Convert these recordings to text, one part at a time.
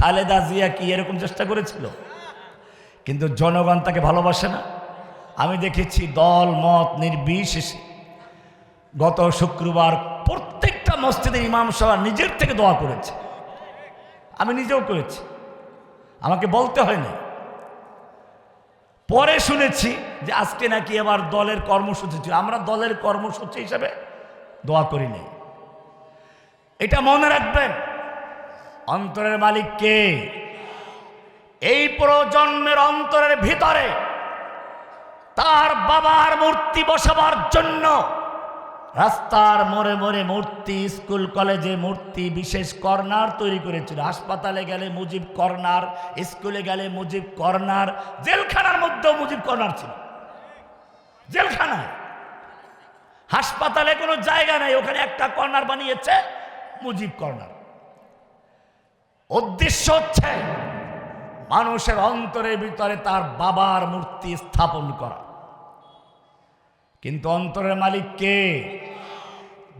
খালেদা জিয়া কি এরকম চেষ্টা করেছিল? কিন্তু জনগণ তাকে ভালোবাসে না। আমি দেখেছি দল, মত নির্বিশেষে গত শুক্রবার প্রত্যেকটা মসজিদের ইমাম সাহেব নিজের থেকে দোয়া করেছে। আমি নিজেও করেছি। আমাকে বলতে হয়নি পরে শুনেছি যে আজকে নাকি আবার দলের কর্মসূচি ছিল। আমরা দলের কর্মসূচি হিসাবে দোয়া করি নাই। এটা মনে রাখবেন অন্তরের মালিক কে? এই প্রজন্মের অন্তরের ভিতরে তার বাবার মূর্তি বসাবার জন্য রাস্তার মোড়ে মোড়ে মূর্তি, স্কুল, কলেজে মূর্তি, বিশেষ কর্নার তৈরি করেছিল। হাসপাতালে গেলে মুজিব কর্নার, স্কুলে গেলে মুজিব কর্নার, জেলখানার মধ্যেও মুজিব কর্নার ছিল। জেলখানায়। হাসপাতালে কোনো জায়গা নেই, ওখানে একটা কর্নার বানিয়েছে মুজিব কর্নার। উদ্দেশ্য হচ্ছে মানুষের অন্তরের ভিতরে তার বাবার মূর্তি স্থাপন করা। কিন্তু অন্তরের মালিক কে?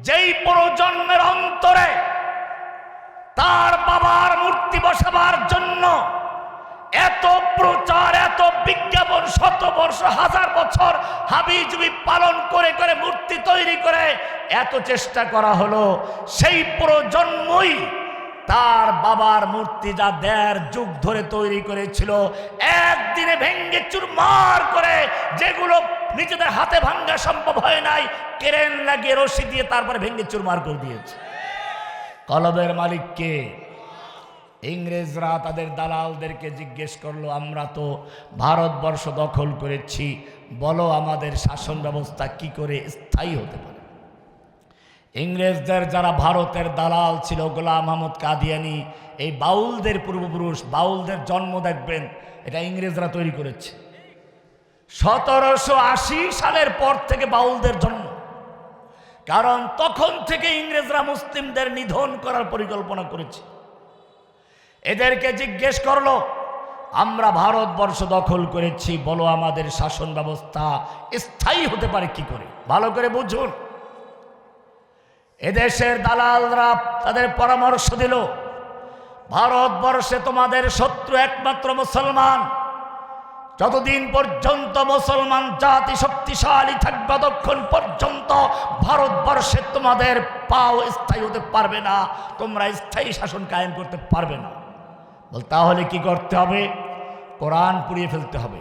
যেই প্রজন্মের অন্তরে তার বাবার মূর্তি বসাবার জন্য এত প্রচার, এত বিজ্ঞাপন শত বর্ষ, হাজার বছর হাবিজুবি পালন করে করে মূর্তি তৈরি করে, এত চেষ্টা করা হলো। সেই প্রজন্মই তার বাবার মূর্তি যা দেড় যুগ ধরে তৈরি করেছিল, একদিনে ভেঙ্গে চুরমার করে যেগুলো নিজেদের হাতে ভাঙ্গা সম্ভব হয় নাই, কেরেন লাগিয়ে রশি দিয়ে তারপরে ভেঙ্গে চুরমার করে দিয়েছে। কলবের মালিককে ইংরেজরা তাদের দালালদেরকে জিজ্ঞেস করল, আমরা তো ভারতবর্ষ দখল করেছি, বলো আমাদের শাসন ব্যবস্থা কি করে স্থায়ী হতে পারে? ইংরেজদের যারা ভারতের দালাল ছিল, গোলাম আহমদ কাদিয়ানি, এই বাউলদের পূর্বপুরুষ, বাউলদের জন্ম দেখবেন, এটা ইংরেজরা তৈরি করেছে। সতেরোশো আশি সালের পর থেকে বাউলদের জন্ম। কারণ তখন থেকে ইংরেজরা মুসলিমদের নিধন করার পরিকল্পনা করেছে। এদেরকে জিজ্ঞেস করল, আমরা ভারতবর্ষ দখল করেছি, বলো আমাদের শাসন ব্যবস্থা স্থায়ী হতে পারে কি করে? ভালো করে বুঝুন। এদেশের দালালরা তাদের পরামর্শ দিল, ভারতবর্ষে তোমাদের শত্রু একমাত্র মুসলমান। যতদিন পর্যন্ত মুসলমান জাতি শক্তিশালী থাকবে, ততক্ষণ পর্যন্ত ভারতবর্ষে তোমাদের পাও স্থায়ী হতে পারবে না, তোমরা স্থায়ী শাসন কায়েম করতে পারবে না। বল, তাহলে কি করতে হবে? কোরআন পুড়িয়ে ফেলতে হবে,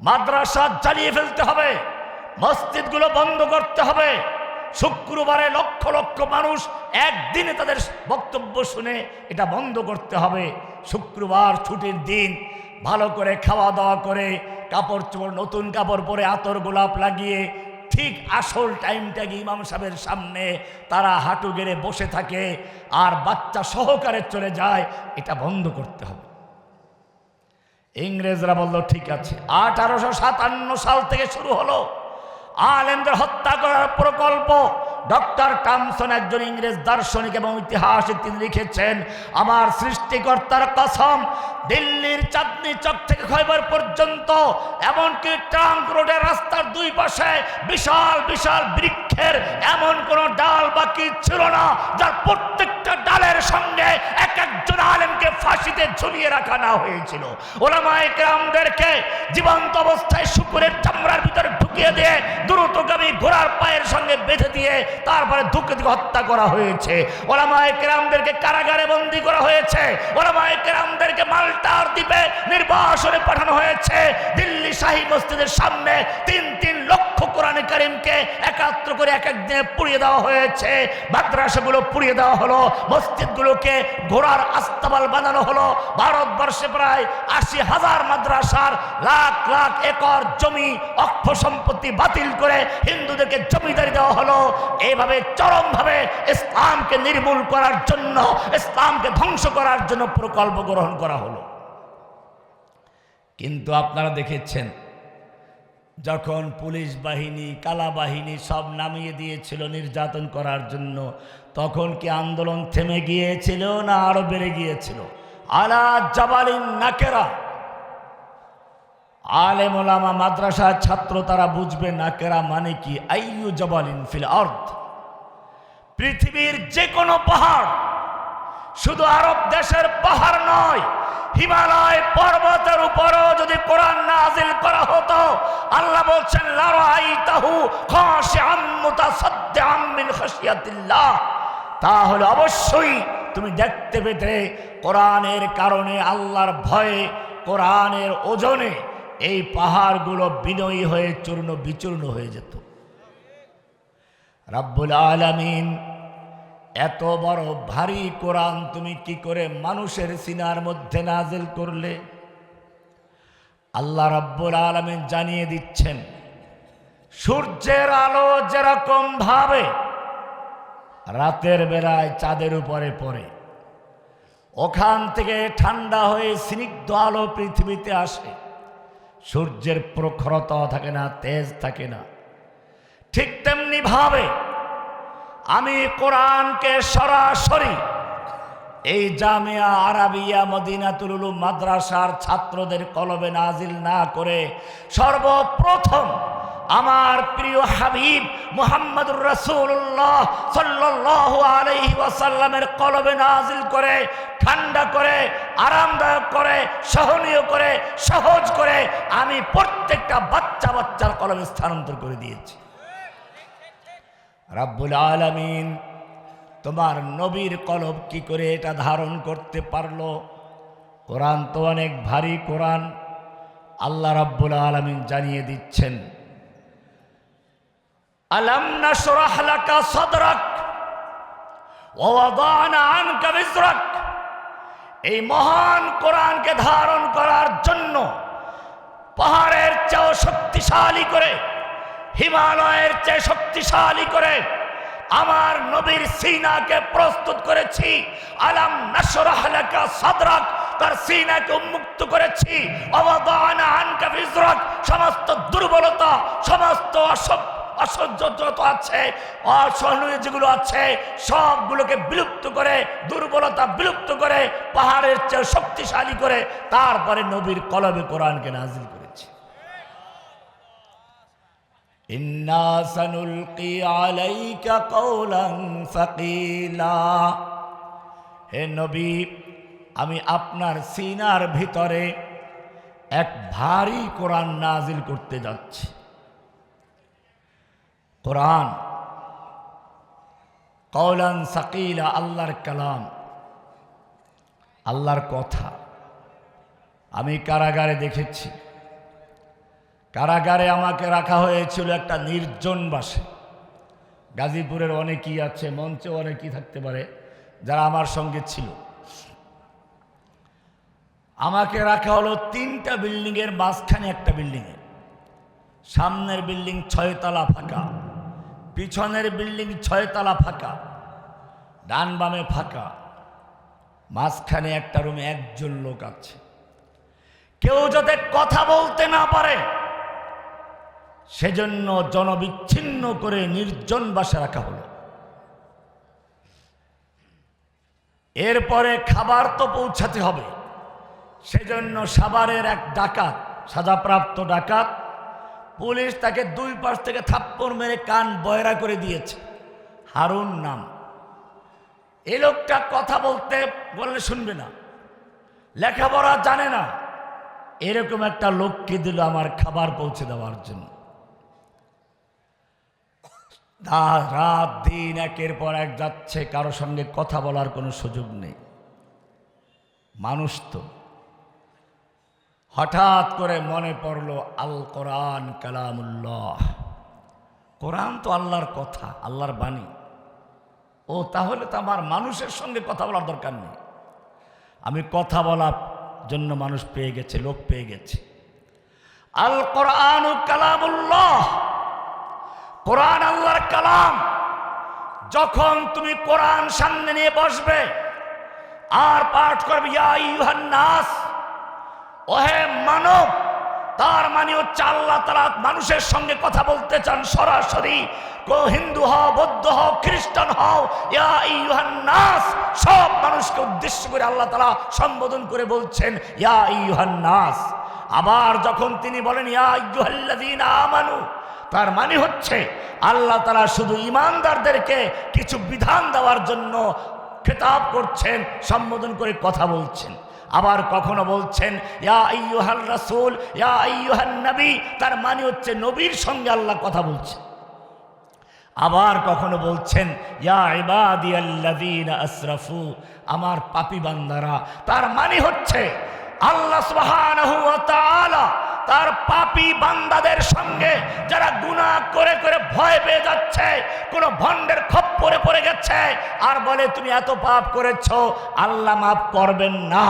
মাদ্রাসা জ্বালিয়ে ফেলতে হবে, মসজিদগুলো বন্ধ করতে হবে শুক্রবারে লক্ষ লক্ষ মানুষ একদিনে তাদের বক্তব্য শুনে এটা বন্ধ করতে হবে। শুক্রবার ছুটির দিন, ভালো করে খাওয়া দাওয়া করে কাপড় চোপড় নতুন কাপড় পরে আতর গোলাপ লাগিয়ে ঠিক আসল টাইমটা গিয়ে ইমাম সাহেবের সামনে তারা হাঁটু গেড়ে বসে থাকে আর বাচ্চা সহকারে চলে যায়, এটা বন্ধ করতে হবে। ইংরেজরা বলল, ঠিক আছে। আঠারোশো সাতান্ন সাল থেকে শুরু হলো। আলেমদের হত্যা করার প্রকল্প ডক্টর টামসন একজন ইংরেজ দার্শনিক এবং ইতিহাসে তিনি লিখেছেন, আমার সৃষ্টিকর্তার কসম, দিল্লির চাঁদনি চক থেকে খয়বর পর্যন্ত এমনকি ট্রাঙ্ক রোডের রাস্তার দুই পাশে বিশাল বিশাল বৃক্ষের এমন কোনো ডাল বাকি ছিল না, যার প্রত্যেকটা ডালের সঙ্গে এক একজন আলেমকে ফাঁসিতে ঝুলিয়ে রাখা না হয়েছিল। ওলামায়ে কেরামদেরকে জীবন্ত অবস্থায় শুকুরের চামড়ার ভিতরে ঢুকিয়ে দিয়ে দ্রুতগামী ঘোড়ার পায়ের সঙ্গে বেঁধে দিয়ে তারপরে ধুকে হত্যা করা হয়েছে। ওলামায়ে কেরামদেরকে কারাগারে বন্দি করা হয়েছে। ওলামায়ে কেরামদেরকে মাল্টার দ্বীপে নির্বাসনে পাঠানো হয়েছে। দিল্লি শাহী মসজিদের সামনে তিন তিন লক্ষ কোরআনে কারিমকে একাত্র করে এক একদিনে পুড়িয়ে দেওয়া হয়েছে। মাদ্রাসাগুলো পুড়িয়ে দেওয়া হলো, মসজিদগুলোকে ঘোড়ার আস্তাবাল বানানো হলো। ভারতবর্ষে প্রায় আশি হাজার মাদ্রাসার লাখ লাখ একর জমি অক্ষ সম্পত্তি বাতিল করে হিন্দুদেরকে জমিদারি দেওয়া হলো। এইভাবে চরমভাবে ইসলামকে নির্মূল করার জন্য, ইসলামকে ধ্বংস করার জন্য প্রকল্প গ্রহণ করা হলো। কিন্তু আপনারা দেখেছেন, যখন পুলিশ বাহিনী, কালা বাহিনী সব নামিয়ে দিয়েছিল নির্যাতন করার জন্য, তখন কি আন্দোলন থেমে গিয়েছিল না আরও বেড়ে গিয়েছিল? আলা জাবালিন নাকেরা। আলেম ওলামা মাদ্রাসার ছাত্র তারা বুঝবে না কেরা মানে কি, আইয়ু জাবালিন ফিল অর্থ পৃথিবীর যে কোনো পাহাড় শুধু আরব দেশের পাহাড় নয়, হিমালয় পর্বতের উপরও যদি কোরআন নাজিল করা হতো, আল্লাহ বলছেন লারাইতাহু খাশিআম মুতাসাদ্দিআম মিন খাশিয়াতিল্লাহ। তাহলে অবশ্যই তুমি দেখতে পেতে, কোরআনের কারণে আল্লাহর ভয়ে, কোরআনের ওজনে এই পাহাড়গুলো বিনয়ী হয়ে চূর্ণ বিচূর্ণ হয়ে যেত। রাব্বুল আলামিন, এত বড় ভারী কোরআন তুমি কি করে মানুষের সিনার মধ্যে নাজিল করলে? আল্লাহ রাব্বুল আলামিন জানিয়ে দিচ্ছেন, সূর্যের আলো যেরকম ভাবে রাতের বেলায় চাঁদের উপরে পড়ে, ওখান থেকে ঠান্ডা হয়ে স্নিগ্ধ আলো পৃথিবীতে আসে। সূর্যের প্রখরতা থাকে না, তেজ থাকে না। ঠিক তেমনি ভাবে আমি কোরআনকে সরাসরি এই জামিয়া আরাবিয়া মদিনাতুল মাদ্রাসার ছাত্রদের কলবে নাজিল না করে সর্বপ্রথম আমার প্রিয় হাবিব মুহাম্মদুর রাসূলুল্লাহ সাল্লাল্লাহু আলাইহি ওয়াসাল্লামের কলবে নাজিল করে, ঠান্ডা করে, আরামদায়ক করে, সহনীয় করে, সহজ করে আমি প্রত্যেকটা বাচ্চা বাচ্চার কলবে স্থানান্তর করে দিয়েছি। রাব্বুল আলামিন, তোমার নবীর কলব কি করে এটা ধারণ করতে পারল? কোরআন তো অনেক ভারী কোরআন। আল্লাহ রাব্বুল আলামিন জানিয়ে দিচ্ছেন আলাম নাশরাহ লাকা সাদরাক ওয়া ওয়াদানা আনকা বিজরাক এই মহান কোরআনকে ধারণ করার জন্য পাহাড়ের চেয়েও শক্তিশালী করে, হিমালয়ের চেয়ে শক্তিশালী করে আমার নবীর সিনাকে প্রস্তুত করেছি। আলাম নাশরাহ লাকা সাদরাক, তার সিনাকে উন্মুক্ত করেছি। অবদানা আনকা বিজরাক সমস্ত দুর্বলতা, সমস্ত অসভ্য অসহ্য যত আছে, অসহনীয় যেগুলো আছে, সবগুলোকে বিলুপ্ত করে, দুর্বলতা বিলুপ্ত করে, পাহাড়ের চেয়ে শক্তিশালী করে, তারপরে নবীর কলবে কোরআনকে নাজিল করেছে। আলাইকা সাকিলা। হে নবী, আমি আপনার সিনার ভিতরে এক ভারী কোরআন নাজিল করতে যাচ্ছি। কোরআন। কৌলান সাকিলা, আল্লাহর কালাম, আল্লাহর কথা। আমি কারাগারে দেখেছি। কারাগারে আমাকে রাখা হয়েছিল একটা নির্জন বাসে। গাজীপুরের অনেকেই আছে মঞ্চে অনেকেই থাকতে পারে, যারা আমার সঙ্গে ছিল। আমাকে রাখা হলো তিনটা বিল্ডিংয়ের মাঝখানে একটা বিল্ডিংয়ে। সামনের বিল্ডিং ছয়তলা ফাঁকা। পিছনের বিল্ডিং ছয়তলা ফাঁকা, ডান বামে ফাঁকা, মাঝখানে একটা রুমে একজন লোক আছে। কেউ যাতে কথা বলতে না পারে, সেজন্য জনবিচ্ছিন্ন করে নির্জন বাসা রাখা হলো। এরপরে খাবার তো পৌঁছাতে হবে, সেজন্য সাভারের এক ডাকাত, সাজাপ্রাপ্ত ডাকাত পুলিশ তাকে দুই পাশ থেকে থাপ্পড় মেরে কান বয়রা করে দিয়েছে। হারুন নাম। এই লোকটা কথা বলতে বললে শুনবে না। লেখাপড়া জানে না। এরকম একটা লোককে দিল আমার খাবার পৌঁছে দেওয়ার জন্য। রাত, দিন একের পর এক যাচ্ছে, কারও সঙ্গে কথা বলার কোনো সুযোগ নেই। মানুষ তো। হঠাৎ করে মনে পড়ল, আল কোরআন কালামুল্লাহ। কোরআন তো আল্লাহর কথা, আল্লাহর বাণী। ও, তাহলে তো আমার মানুষের সঙ্গে কথা বলার দরকার নেই। আমি কথা বলার জন্য মানুষ পেয়ে গেছে, লোক পেয়ে গেছে। আল কোরআন কালামুল্লাহ। কোরআন আল্লাহর কালাম। যখন তুমি কোরআন সামনে নিয়ে বসবে, আর পাঠ করবে, ইয়া আইয়ুহান নাস। ওহে মানব, তার মানে হচ্ছে আল্লাহ তারা মানুষের সঙ্গে কথা বলতে চান সরাসরি। হিন্দু হও, বৌদ্ধ হও, খ্রিস্টান হও নাস, সব মানুষকে উদ্দেশ্য করে আল্লাহ তারা সম্বোধন করে বলছেন, ইয়া নাস। আবার যখন তিনি বলেন, ইয়া তার মানে হচ্ছে আল্লাহ তারা শুধু ইমানদারদেরকে কিছু বিধান দেওয়ার জন্য খেতাব করছেন, সম্বোধন করে কথা বলছেন। আবার কখনো বলছেন রাসূল নবী। তার মানে হচ্ছে নবীর সঙ্গে আল্লাহ কথা বলছে। আবার কখনো বলছেন, ইয়া আসরাফু, আমার পাপী বান্দারা। তার মানে হচ্ছে, আল্লাহ সুবহানাহু তার পাপী বান্দাদের সঙ্গে যারা গুনাহ করে করে ভয় পেয়ে যাচ্ছে, কোন ভণ্ডের খপ্পরে গেছে আর বলে, তুমি এত পাপ করেছ, আল্লাহ মাফ করবেন না।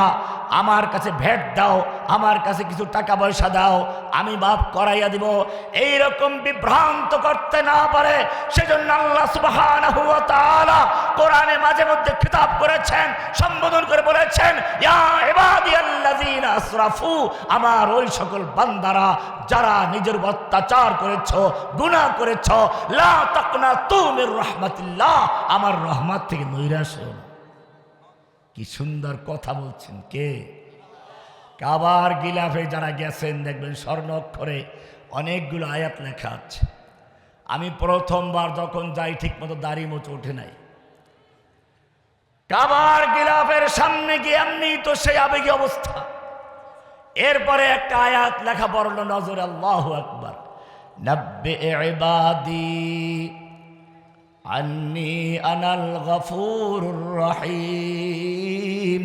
আমার কাছে ভেট দাও আমার কাছে কিছু টাকা পয়সা দাও, আমি বাপ করাইয়া দিব। এই রকম বিভ্রান্ত করতে না পারে, সেজন্য আল্লাহ তাআলা কোরআনে মাঝে মধ্যে খিতাব করেছেন, সম্বোধন করে বলেছেন আসরাফু, আমার ওই সকল বান্দারা যারা নিজের অত্যাচার করেছ, গুনাহ করেছ, লা তাকনাতু মির রাহমাতিল্লাহ আমার রহমত থেকে নৈরাশ কি সুন্দর কথা বলছেন কে? কাবার গিলাফে যারা গেছেন, দেখবেন স্বর্ণ অক্ষরে অনেকগুলো আয়াত লেখা আছে। আমি প্রথমবার যখন যাই ঠিক মতো দাড়ি মোচে ওঠে নাই। কাবার গিলাফের সামনে গিয়ে এমনি তো সেই আবেগী অবস্থা। এরপরে একটা আয়াত লেখা পড়ল, নজর আল্লাহ আকবার। আন্নি আনাল গফুর রহিম।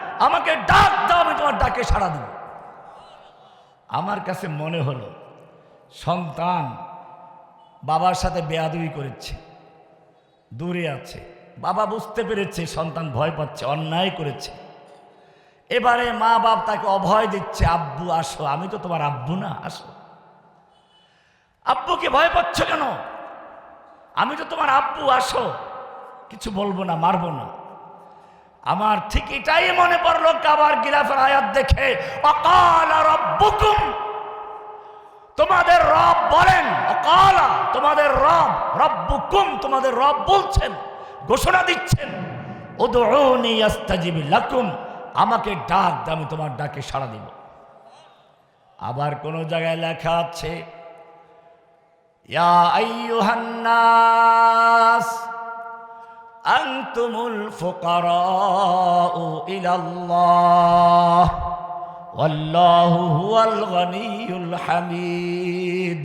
আমাকে ডাক দাও, আমি তোমার ডাকে সাড়া দেব। আমার কাছে মনে হলো, সন্তান বাবার সাথে বেয়াদুই করেছে, দূরে আছে। বাবা বুঝতে পেরেছে, সন্তান ভয় পাচ্ছে, অন্যায় করেছে। এবারে মা বাপ তাকে অভয় দিচ্ছে, আব্বু, আসো, আমি তো তোমার আব্বু না, আসো। আব্বুকে ভয় পাচ্ছ কেন? আমি তো তোমার আব্বু, আসো। কিছু বলব না, মারবো না। আমার ঠিক এটাই মনে পড়ল কাবার গিলাফের আয়াত দেখে। অকাল রব্বুকুম। তোমাদের রব বলেন, অকালা, তোমাদের রব, রব্বুকুম, তোমাদের রব বলছেন, ঘোষণা দিচ্ছেন, উদউনি আস্তাজিব লাকুম। আমাকে ডাক আমি তোমার ডাকে সাড়া দিব। আবার কোন জায়গায় লেখা আছে, ইয়া নাস আনতুমুল ফুকারাউ ইলাল্লাহ والله هو الغني الحميد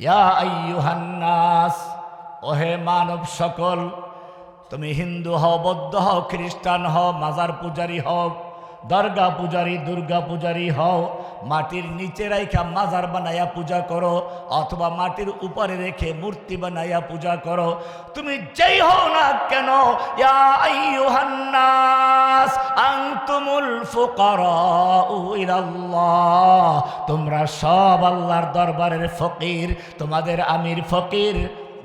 يا أيها الناس ওহে মানব সকল তুমি হিন্দু হও বৌদ্ধ হও খ্রিস্টান হও মাজার পূজারি হও দর্গা পূজারি, দুর্গা পূজারি হও, মাটির নিচে রাইখা মাজার বানাইয়া পূজা করো, অথবা মাটির উপরে রেখে মূর্তি বানাইয়া পূজা করো। তুমি যেই হও না কেন তোমরা সব আল্লাহর দরবারের ফকির, তোমাদের আমির ফকির।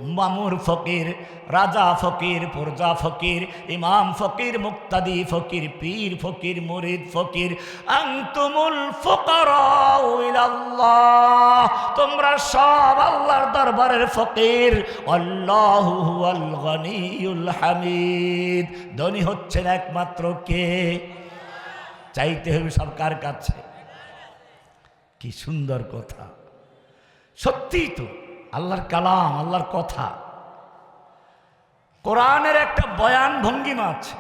মামুর ফকির, রাজা ফকির প্রজা ফকির, ইমাম ফকির, মুক্তাদি ফকির, পীর ফকির, মুরিদ ফকির। আনতুমুল ফুকারাউ ইলাল্লাহ। তোমরা সব আল্লাহর দরবারের ফকির। আল্লাহু হুয়াল গনিয়ুল হামিদ। ধনী হচ্ছেন একমাত্র কে? চাইতে হবে সরকার কাছে? কি সুন্দর কথা। সত্যিই তো আল্লাহর কালাম, আল্লাহর কথা। কোরআনের একটা বয়ান ভঙ্গিমা আছে।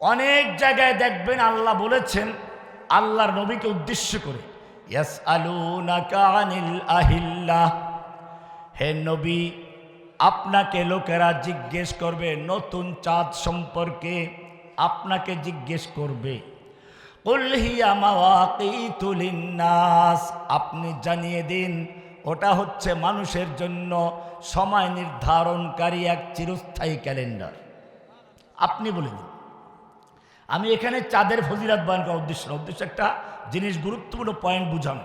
অনেক জায়গায় দেখবেন আল্লাহ বলেছেন, আল্লাহর নবীকে উদ্দেশ্য করে ইয়াস আনিল আহিল্লাহ হে নবী, আপনাকে লোকেরা জিজ্ঞেস করবে, নতুন চাঁদ সম্পর্কে আপনাকে জিজ্ঞেস করবে। আপনি জানিয়ে দিন ওটা হচ্ছে মানুষের জন্য সময় নির্ধারণকারী এক চিরস্থায়ী ক্যালেন্ডার। আপনি বলে দিন। আমি এখানে চাঁদের ফজিলাত বয়ান করার উদ্দেশ্য উদ্দেশ্য একটা জিনিস, গুরুত্বপূর্ণ পয়েন্ট বুঝানো।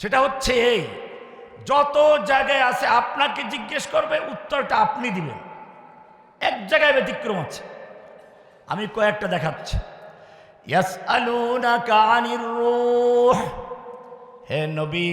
সেটা হচ্ছে এই, যত জায়গায় আছে আপনাকে জিজ্ঞেস করবে, উত্তরটা আপনি দিবেন। এক জায়গায় ব্যতিক্রম আছে। আমি কয়েকটা দেখাচ্ছি। হে নবী